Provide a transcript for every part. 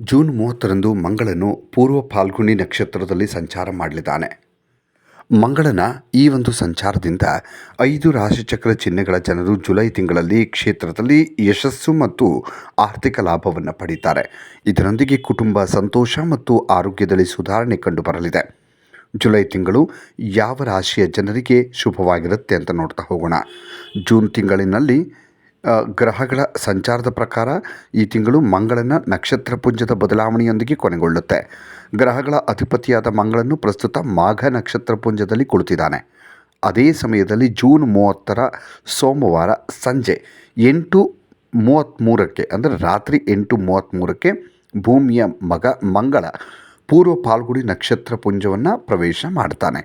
June ಮೂವತ್ತರಂದು ಮಂಗಳನು ಪೂರ್ವ ಫಾಲ್ಗುಣಿ ನಕ್ಷತ್ರದಲ್ಲಿ ಸಂಚಾರ ಮಾಡಲಿದ್ದಾನೆ. ಮಂಗಳನ ಈ ಒಂದು ಸಂಚಾರದಿಂದ ಐದು ರಾಶಿಚಕ್ರ ಚಿಹ್ನೆಗಳ ಜನರು ಜುಲೈ ತಿಂಗಳಲ್ಲಿ ಕ್ಷೇತ್ರದಲ್ಲಿ ಯಶಸ್ಸು ಮತ್ತು ಆರ್ಥಿಕ ಲಾಭವನ್ನು ಪಡೀತಾರೆ. ಇದರೊಂದಿಗೆ ಕುಟುಂಬ ಸಂತೋಷ ಮತ್ತು ಆರೋಗ್ಯದಲ್ಲಿ ಸುಧಾರಣೆ ಕಂಡುಬರಲಿದೆ. ಜುಲೈ ತಿಂಗಳು ಯಾವ ರಾಶಿಯ ಜನರಿಗೆ ಶುಭವಾಗಿರುತ್ತೆ ಅಂತ ನೋಡ್ತಾ ಹೋಗೋಣ. ಜೂನ್ ತಿಂಗಳಿನಲ್ಲಿ ಗ್ರಹಗಳ ಸಂಚಾರದ ಪ್ರಕಾರ ಈ ತಿಂಗಳು ಮಂಗಳನ ನಕ್ಷತ್ರ ಪುಂಜದ ಬದಲಾವಣೆಯೊಂದಿಗೆ ಕೊನೆಗೊಳ್ಳುತ್ತೆ. ಗ್ರಹಗಳ ಅಧಿಪತಿಯಾದ ಮಂಗಳನು ಪ್ರಸ್ತುತ ಮಾಘ ನಕ್ಷತ್ರ ಪುಂಜದಲ್ಲಿ ಕುಳಿತಿದ್ದಾನೆ. ಅದೇ ಸಮಯದಲ್ಲಿ ಜೂನ್ ಮೂವತ್ತರ ಸೋಮವಾರ ಸಂಜೆ ಎಂಟು ಮೂವತ್ತ್ಮೂರಕ್ಕೆ ಅಂದರೆ ರಾತ್ರಿ ಎಂಟು ಮೂವತ್ತ್ಮೂರಕ್ಕೆ ಭೂಮಿಯ ಮಗ ಮಂಗಳ ಪೂರ್ವ ಪಾಲ್ಗುಡಿ ನಕ್ಷತ್ರ ಪುಂಜವನ್ನು ಪ್ರವೇಶ ಮಾಡ್ತಾನೆ.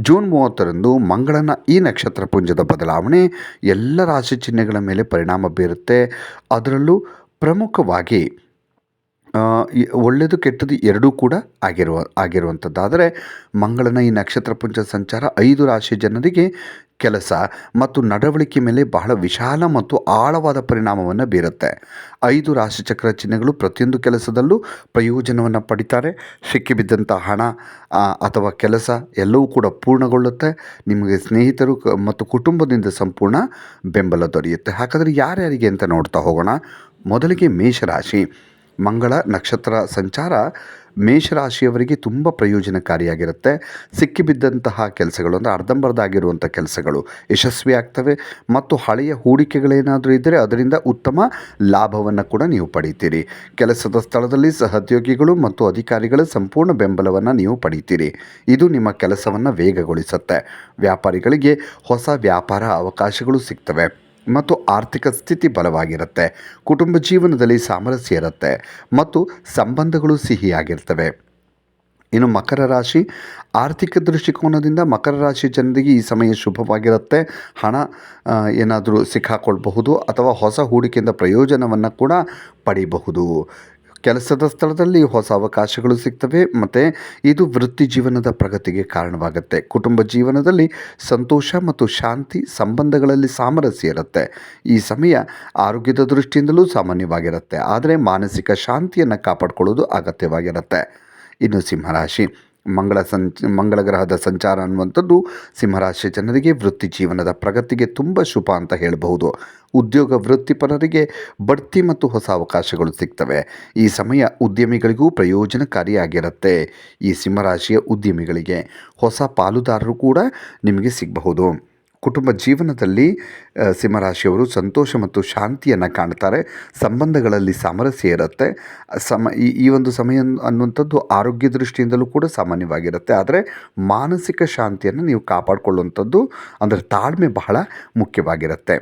ಜೂನ್ ಮೂವತ್ತರಂದು ಮಂಗಳನ ಈ ನಕ್ಷತ್ರ ಪುಂಜದ ಬದಲಾವಣೆ ಎಲ್ಲ ರಾಶಿ ಚಿಹ್ನೆಗಳ ಮೇಲೆ ಪರಿಣಾಮ ಬೀರುತ್ತೆ. ಅದರಲ್ಲೂ ಪ್ರಮುಖವಾಗಿ ಒಳ್ಳೆಯದು ಕೆಟ್ಟದ್ದು ಎರಡೂ ಕೂಡ ಆಗಿರುವ ಆಗಿರುವಂಥದ್ದಾದರೆ ಮಂಗಳನ ಈ ನಕ್ಷತ್ರ ಪುಂಜ ಸಂಚಾರ ಐದು ರಾಶಿ ಜನರಿಗೆ ಕೆಲಸ ಮತ್ತು ನಡವಳಿಕೆ ಮೇಲೆ ಬಹಳ ವಿಶಾಲ ಮತ್ತು ಆಳವಾದ ಪರಿಣಾಮವನ್ನು ಬೀರುತ್ತೆ. ಐದು ರಾಶಿಚಕ್ರ ಚಿಹ್ನೆಗಳು ಪ್ರತಿಯೊಂದು ಕೆಲಸದಲ್ಲೂ ಪ್ರಯೋಜನವನ್ನು ಪಡಿತಾರೆ. ಸಿಕ್ಕಿಬಿದ್ದಂಥ ಹಣ ಅಥವಾ ಕೆಲಸ ಎಲ್ಲವೂ ಕೂಡ ಪೂರ್ಣಗೊಳ್ಳುತ್ತೆ. ನಿಮಗೆ ಸ್ನೇಹಿತರು ಮತ್ತು ಕುಟುಂಬದಿಂದ ಸಂಪೂರ್ಣ ಬೆಂಬಲ ದೊರೆಯುತ್ತೆ. ಹಾಗಾದರೆ ಯಾರ್ಯಾರಿಗೆ ಅಂತ ನೋಡ್ತಾ ಹೋಗೋಣ. ಮೊದಲಿಗೆ ಮೇಷರಾಶಿ. ಮಂಗಳ ನಕ್ಷತ್ರ ಸಂಚಾರ ಮೇಷರಾಶಿಯವರಿಗೆ ತುಂಬ ಪ್ರಯೋಜನಕಾರಿಯಾಗಿರುತ್ತೆ. ಸಿಕ್ಕಿಬಿದ್ದಂತಹ ಕೆಲಸಗಳು ಅಂದರೆ ಅರ್ಧಂಬರ್ಧ ಆಗಿರುವಂಥ ಕೆಲಸಗಳು ಯಶಸ್ವಿ ಆಗ್ತವೆ ಮತ್ತು ಹಳೆಯ ಹೂಡಿಕೆಗಳೇನಾದರೂ ಇದ್ದರೆ ಅದರಿಂದ ಉತ್ತಮ ಲಾಭವನ್ನು ಕೂಡ ನೀವು ಪಡೀತೀರಿ. ಕೆಲಸದ ಸ್ಥಳದಲ್ಲಿ ಸಹೋದ್ಯೋಗಿಗಳು ಮತ್ತು ಅಧಿಕಾರಿಗಳ ಸಂಪೂರ್ಣ ಬೆಂಬಲವನ್ನು ನೀವು ಪಡೀತೀರಿ. ಇದು ನಿಮ್ಮ ಕೆಲಸವನ್ನು ವೇಗಗೊಳಿಸುತ್ತೆ. ವ್ಯಾಪಾರಿಗಳಿಗೆ ಹೊಸ ವ್ಯಾಪಾರ ಅವಕಾಶಗಳು ಸಿಗ್ತವೆ. ಮತ್ತು ಆರ್ಥಿಕ ಸ್ಥಿತಿ ಬಲವಾಗಿರುತ್ತೆ. ಕುಟುಂಬ ಜೀವನದಲ್ಲಿ ಸಾಮರಸ್ಯ ಇರುತ್ತೆ ಮತ್ತು ಸಂಬಂಧಗಳು ಸಿಹಿಯಾಗಿರ್ತವೆ. ಇನ್ನು ಮಕರ ರಾಶಿ, ಆರ್ಥಿಕ ದೃಷ್ಟಿಕೋನದಿಂದ ಮಕರ ರಾಶಿ ಜನರಿಗೆ ಈ ಸಮಯ ಶುಭವಾಗಿರುತ್ತೆ. ಹಣ ಏನಾದರೂ ಸಿಕ್ಕಾಕೊಳ್ಬಹುದು ಅಥವಾ ಹೊಸ ಹೂಡಿಕೆಯಿಂದ ಪ್ರಯೋಜನವನ್ನು ಕೂಡ ಪಡಿಬಹುದು. ಕೆಲಸದ ಸ್ಥಳದಲ್ಲಿ ಹೊಸ ಅವಕಾಶಗಳು ಸಿಗ್ತವೆ, ಮತ್ತು ಇದು ವೃತ್ತಿ ಜೀವನದ ಪ್ರಗತಿಗೆ ಕಾರಣವಾಗುತ್ತೆ. ಕುಟುಂಬ ಜೀವನದಲ್ಲಿ ಸಂತೋಷ ಮತ್ತು ಶಾಂತಿ ಸಂಬಂಧಗಳಲ್ಲಿ ಸಾಮರಸ್ಯ ಇರುತ್ತೆ. ಈ ಸಮಯ ಆರೋಗ್ಯದ ದೃಷ್ಟಿಯಿಂದಲೂ ಸಾಮಾನ್ಯವಾಗಿರುತ್ತೆ, ಆದರೆ ಮಾನಸಿಕ ಶಾಂತಿಯನ್ನು ಕಾಪಾಡಿಕೊಳ್ಳೋದು ಅಗತ್ಯವಾಗಿರುತ್ತೆ. ಇನ್ನು ಸಿಂಹರಾಶಿ. ಮಂಗಳ ಸಂಚ, ಮಂಗಳ ಗ್ರಹದ ಸಂಚಾರ ಅನ್ನುವಂಥದ್ದು ಸಿಂಹರಾಶಿ ಜನರಿಗೆ ವೃತ್ತಿ ಜೀವನದ ಪ್ರಗತಿಗೆ ತುಂಬ ಶುಭ ಅಂತ ಹೇಳಬಹುದು. ಉದ್ಯೋಗ ವೃತ್ತಿಪರರಿಗೆ ಬಡ್ತಿ ಮತ್ತು ಹೊಸ ಅವಕಾಶಗಳು ಸಿಗ್ತವೆ. ಈ ಸಮಯ ಉದ್ಯಮಿಗಳಿಗೂ ಪ್ರಯೋಜನಕಾರಿಯಾಗಿರುತ್ತೆ. ಈ ಸಿಂಹರಾಶಿಯ ಉದ್ಯಮಿಗಳಿಗೆ ಹೊಸ ಪಾಲುದಾರರು ಕೂಡ ನಿಮಗೆ ಸಿಗಬಹುದು. ಕುಟುಂಬ ಜೀವನದಲ್ಲಿ ಸಿಂಹರಾಶಿಯವರು ಸಂತೋಷ ಮತ್ತು ಶಾಂತಿಯನ್ನು ಕಾಣ್ತಾರೆ. ಸಂಬಂಧಗಳಲ್ಲಿ ಸಾಮರಸ್ಯ ಇರುತ್ತೆ. ಸಮ, ಈ ಈ ಒಂದು ಸಮಯ ಅನ್ನುವಂಥದ್ದು ಆರೋಗ್ಯ ದೃಷ್ಟಿಯಿಂದಲೂ ಕೂಡ ಸಾಮಾನ್ಯವಾಗಿರುತ್ತೆ. ಆದರೆ ಮಾನಸಿಕ ಶಾಂತಿಯನ್ನು ನೀವು ಕಾಪಾಡಿಕೊಳ್ಳುವಂಥದ್ದು ಅಂದರೆ ತಾಳ್ಮೆ ಬಹಳ ಮುಖ್ಯವಾಗಿರುತ್ತೆ.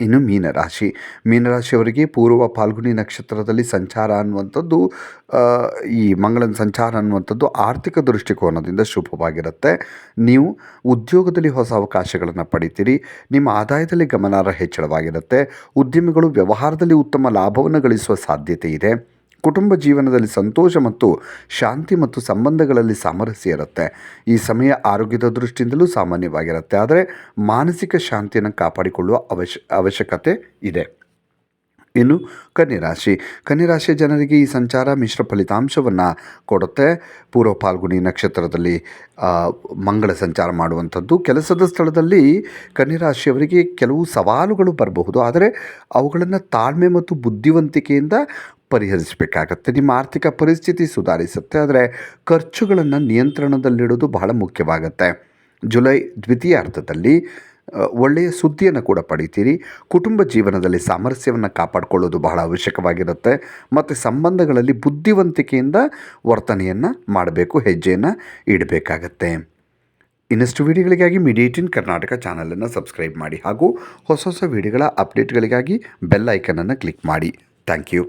ಇನ್ನು ಮೀನರಾಶಿ. ಮೀನರಾಶಿಯವರಿಗೆ ಪೂರ್ವ ಫಾಲ್ಗುಣಿ ನಕ್ಷತ್ರದಲ್ಲಿ ಸಂಚಾರ ಅನ್ನುವಂಥದ್ದು ಈ ಮಂಗಳನ ಸಂಚಾರ ಅನ್ನುವಂಥದ್ದು ಆರ್ಥಿಕ ದೃಷ್ಟಿಕೋನದಿಂದ ಶುಭವಾಗಿರುತ್ತೆ. ನೀವು ಉದ್ಯೋಗದಲ್ಲಿ ಹೊಸ ಅವಕಾಶಗಳನ್ನು ಪಡಿತೀರಿ. ನಿಮ್ಮ ಆದಾಯದಲ್ಲಿ ಗಮನಾರ್ಹ ಹೆಚ್ಚಳವಾಗಿರುತ್ತೆ. ಉದ್ಯಮಿಗಳು ವ್ಯವಹಾರದಲ್ಲಿ ಉತ್ತಮ ಲಾಭವನ್ನು ಗಳಿಸುವ ಸಾಧ್ಯತೆ ಇದೆ. ಕುಟುಂಬ ಜೀವನದಲ್ಲಿ ಸಂತೋಷ ಮತ್ತು ಶಾಂತಿ ಮತ್ತು ಸಂಬಂಧಗಳಲ್ಲಿ ಸಾಮರಸ್ಯ ಇರುತ್ತೆ. ಈ ಸಮಯ ಆರೋಗ್ಯದ ದೃಷ್ಟಿಯಿಂದಲೂ ಸಾಮಾನ್ಯವಾಗಿರುತ್ತೆ. ಆದರೆ ಮಾನಸಿಕ ಶಾಂತಿಯನ್ನು ಕಾಪಾಡಿಕೊಳ್ಳುವ ಅವಶ್ಯ, ಅವಶ್ಯಕತೆ ಇದೆ. ಇನ್ನು ಕನ್ಯರಾಶಿ. ಕನ್ಯರಾಶಿಯ ಜನರಿಗೆ ಈ ಸಂಚಾರ ಮಿಶ್ರ ಫಲಿತಾಂಶವನ್ನು ಕೊಡುತ್ತೆ. ಪೂರ್ವ ಫಾಲ್ಗುಣಿ ನಕ್ಷತ್ರದಲ್ಲಿ ಮಂಗಳ ಸಂಚಾರ ಮಾಡುವಂಥದ್ದು. ಕೆಲಸದ ಸ್ಥಳದಲ್ಲಿ ಕನ್ಯರಾಶಿಯವರಿಗೆ ಕೆಲವು ಸವಾಲುಗಳು ಬರಬಹುದು. ಆದರೆ ಅವುಗಳನ್ನು ತಾಳ್ಮೆ ಮತ್ತು ಬುದ್ಧಿವಂತಿಕೆಯಿಂದ ಪರಿಹರಿಸಬೇಕಾಗತ್ತೆ ನಿಮ್ಮ ಆರ್ಥಿಕ ಪರಿಸ್ಥಿತಿ ಸುಧಾರಿಸುತ್ತೆ, ಆದರೆ ಖರ್ಚುಗಳನ್ನು ನಿಯಂತ್ರಣದಲ್ಲಿಡೋದು ಬಹಳ ಮುಖ್ಯವಾಗುತ್ತೆ. ಜುಲೈ ದ್ವಿತೀಯಾರ್ಧದಲ್ಲಿ ಒಳ್ಳೆಯ ಸುದ್ದಿಯನ್ನು ಕೂಡ ಪಡಿತೀರಿ. ಕುಟುಂಬ ಜೀವನದಲ್ಲಿ ಸಾಮರಸ್ಯವನ್ನು ಕಾಪಾಡಿಕೊಳ್ಳೋದು ಬಹಳ ಅವಶ್ಯಕವಾಗಿರುತ್ತೆ. ಮತ್ತು ಸಂಬಂಧಗಳಲ್ಲಿ ಬುದ್ಧಿವಂತಿಕೆಯಿಂದ ವರ್ತನೆಯನ್ನು ಮಾಡಬೇಕು, ಹೆಜ್ಜೆಯನ್ನು ಇಡಬೇಕಾಗತ್ತೆ. ಇನ್ನಷ್ಟು ವಿಡಿಯೋಗಳಿಗಾಗಿ ಮಿಡಿಯೇಟಿನ್ ಕರ್ನಾಟಕ ಚಾನಲನ್ನು ಸಬ್ಸ್ಕ್ರೈಬ್ ಮಾಡಿ ಹಾಗೂ ಹೊಸ ಹೊಸ ವಿಡಿಯೋಗಳ ಅಪ್ಡೇಟ್ಗಳಿಗಾಗಿ ಬೆಲ್ ಐಕನನ್ನು ಕ್ಲಿಕ್ ಮಾಡಿ. Thank you.